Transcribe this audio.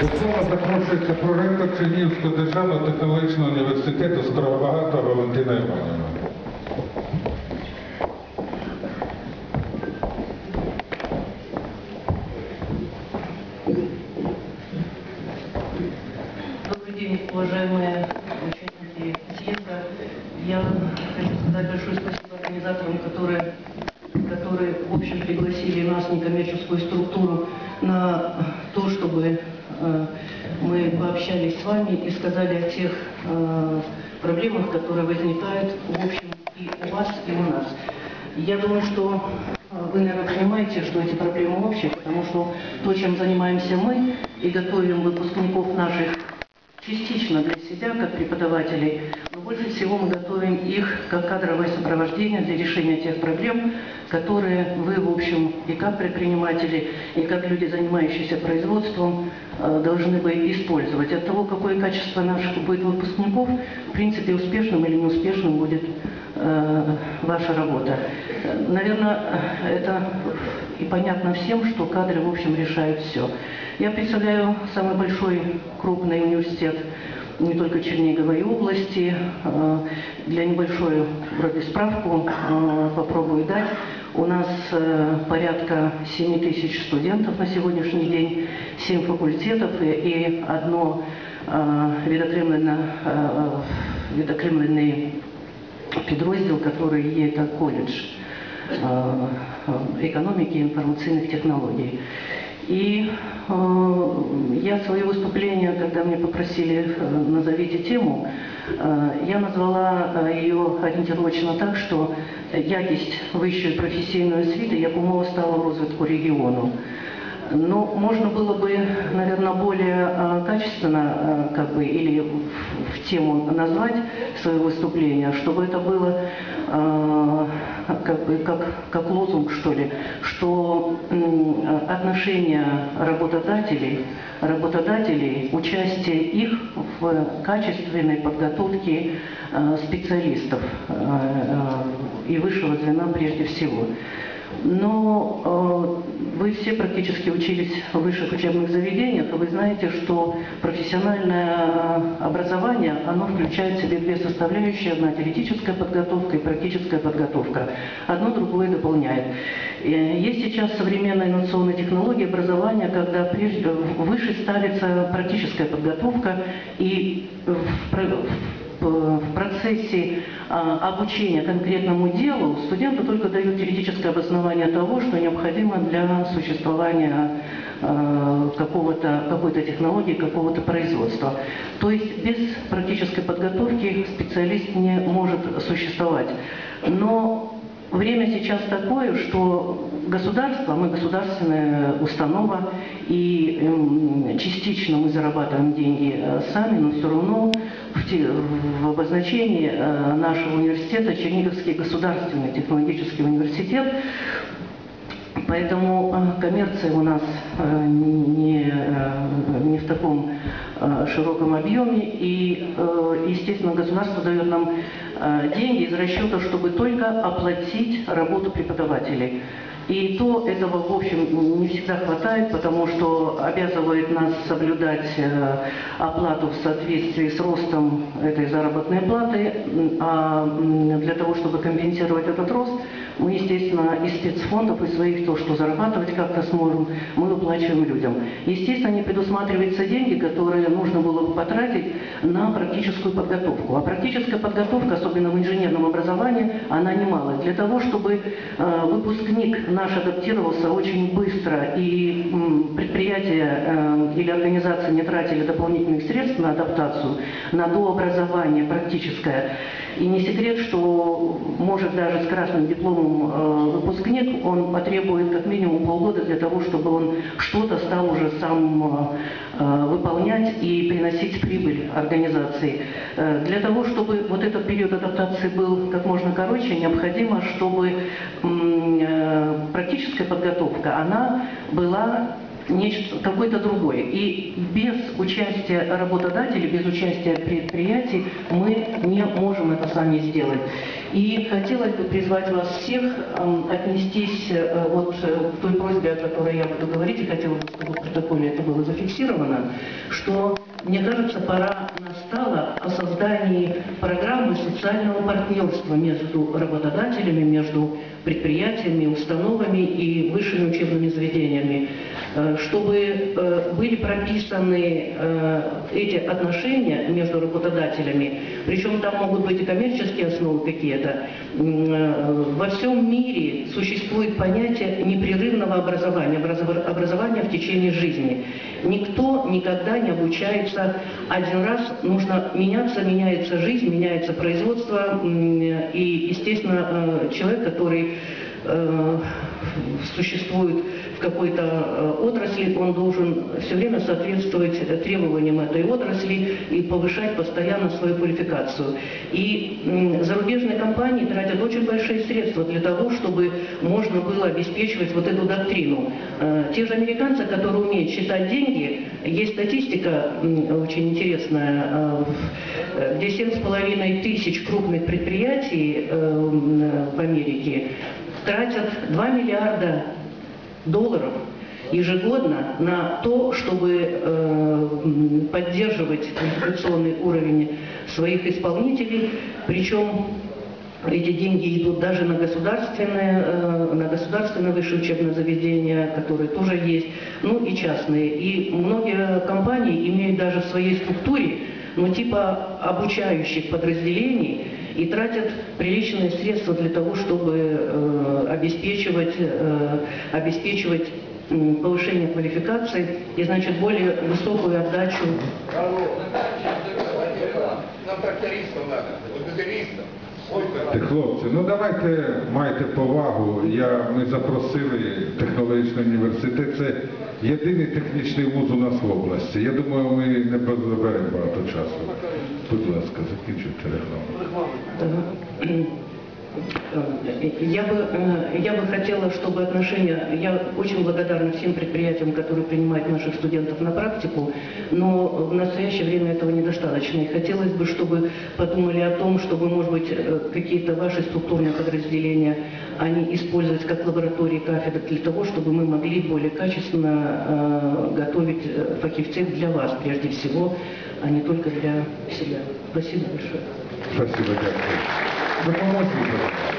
До слова запрошується проректор Чернігівського державного технологічного університету Скоробагата Валентина Іванівна. Добрый день, уважаемые участники съезда. Я хочу сказать большое спасибо организаторам, которые, которые в общем, пригласили нас, некоммерческую структуру, на то, чтобы э, мы пообщались с вами и сказали о тех э, проблемах, которые возникают, в общем, и у вас, и у нас. Я думаю, что э, вы, наверное, понимаете, что эти проблемы общие, потому что то, чем занимаемся мы и готовим выпускников наших частично для себя, как преподавателей, но больше всего мы готовим их как кадровое сопровождение для решения тех проблем, которые вы, в общем, и как предприниматели, и как люди, занимающиеся производством, э, должны бы использовать. От того, какое качество наших будет выпускников, в принципе, успешным или неуспешным будет э, ваша работа. Наверное, это и понятно всем, что кадры, в общем, решают все. Я представляю самый большой крупный университет не только Черниговой области. Э, Для небольшой вроде справку э, попробую дать. У нас э, порядка 7 тысяч студентов на сегодняшний день, 7 факультетов и, и одно э, відокремлене, е, відокремлений підрозділ, який є та коледж э, экономики и информационных технологий. И э, я свое выступление, когда мне попросили э, назовите тему, э, я назвала э, ее ориентировочно так, що якість вищої професійної освіти якомога стала в розвитку регіону. Ну, можно было бы, наверное, более э, качественно, э, как бы, или в, тему назвать свое выступление, чтобы это было э, как бы как, как лозунг, что ли, что м, отношение работодателей, работодателей, участие их в качественной подготовке специалистов и высшего звена прежде всего. Но вы все практически учились в высших учебных заведениях, и вы знаете, что профессиональное э, образование, оно включает в себе две составляющие, одна теоретическая подготовка и практическая подготовка. Одно другое дополняет. Э, Есть сейчас современная инновационная технология образования, когда прежде, выше ставится практическая подготовка и в в процессе а, обучения конкретному делу студенту только дают теоретическое обоснование того, что необходимо для существования а, какого-то, какой-то технологии, какого-то производства. То есть без практической подготовки специалист не может существовать. Но Время сейчас такое, что государство, мы государственная установа, и эм, частично мы зарабатываем деньги э, сами, но все равно в, обозначении э, нашего университета Черниговский государственный технологический университет Поэтому э, коммерция у нас не, не в таком широком объеме. И, естественно, государство дает нам деньги из расчета, чтобы только оплатить работу преподавателей. И то этого, в общем, не всегда хватает, потому что обязывает нас соблюдать э, оплату в соответствии с ростом этой заработной платы. А для того, чтобы компенсировать этот рост, мы, естественно, из спецфондов, из своих, то, что зарабатывать как-то сможем, мы выплачиваем людям. Естественно, предусматриваются деньги, которые нужно было бы потратить на практическую подготовку. А практическая подготовка, особенно в инженерном образовании, она немалая. Для того, чтобы э, выпускник наш адаптировался очень быстро и предприятия э, или организации не тратили дополнительных средств на адаптацию, на дообразование практическое, и не секрет, что может даже с красным дипломом э, выпускник, он потребует как минимум полгода для того, чтобы он что-то стал уже сам э, выполнять и приносить прибыль организации. Э, Для того, чтобы вот этот период адаптации был как можно короче, необходимо, чтобы э, практическая подготовка, она была какой-то другой. И без участия работодателей, без участия предприятий мы не можем это сами сделать. И хотелось бы призвать вас всех эм, отнестись э, вот э, к той просьбе, о которой я буду говорить, и хотела бы, чтобы в протоколе это было зафиксировано, что, мне кажется, пора настала о создании программы социального партнерства между работодателями, между предприятиями, установами и высшими учебными заведениями, чтобы э, были прописаны э, эти отношения между работодателями, причем там могут быть и коммерческие основы какие-то. Э, Во всем мире существует понятие непрерывного образования, образова- образования в течение жизни. Никто никогда не обучается один раз, нужно меняться, меняется жизнь, меняется производство, и, естественно, э, человек, который э, существует в какой-то э, отрасли, он должен все время соответствовать э, требованиям этой отрасли и повышать постоянно свою квалификацию. И зарубежные компании тратят очень большие средства для того, чтобы можно было обеспечивать вот эту доктрину. Э, Те же американцы, которые умеют считать деньги, есть статистика очень интересная, где 7,5 тысяч крупных предприятий в Америке тратят 2 миллиарда долларов ежегодно на то, чтобы э, поддерживать квалификационный уровень своих исполнителей, причем эти деньги идут даже на государственные, э, на государственные высшие учебные заведения, которые тоже есть, ну и частные. И многие компании имеют даже в своей структуре, ну типа обучающих подразделений, и тратят приличные средства для того, чтобы э, обеспечивать, э, обеспечивать м, повышение квалификации и, значит, более высокую отдачу Нам трактористов надо. Ти, Хлопці, ну давайте майте повагу. Я, ми запросили технологічний університет. Це єдиний технічний вуз у нас в області. Я думаю, ми не заберемо багато часу. Будь ласка, закінчуйте рекламу. Я бы, э, я бы хотела, чтобы отношения, я очень благодарна всем предприятиям, которые принимают наших студентов на практику, но в настоящее время этого недостаточно. И хотелось бы, чтобы подумали о том, чтобы, может быть, э, какие-то ваши структурные подразделения, они использовать как лаборатории кафедры для того, чтобы мы могли более качественно э, готовить фахивцев для вас, прежде всего, а не только для себя. Спасибо большое. Спасибо, дякую. do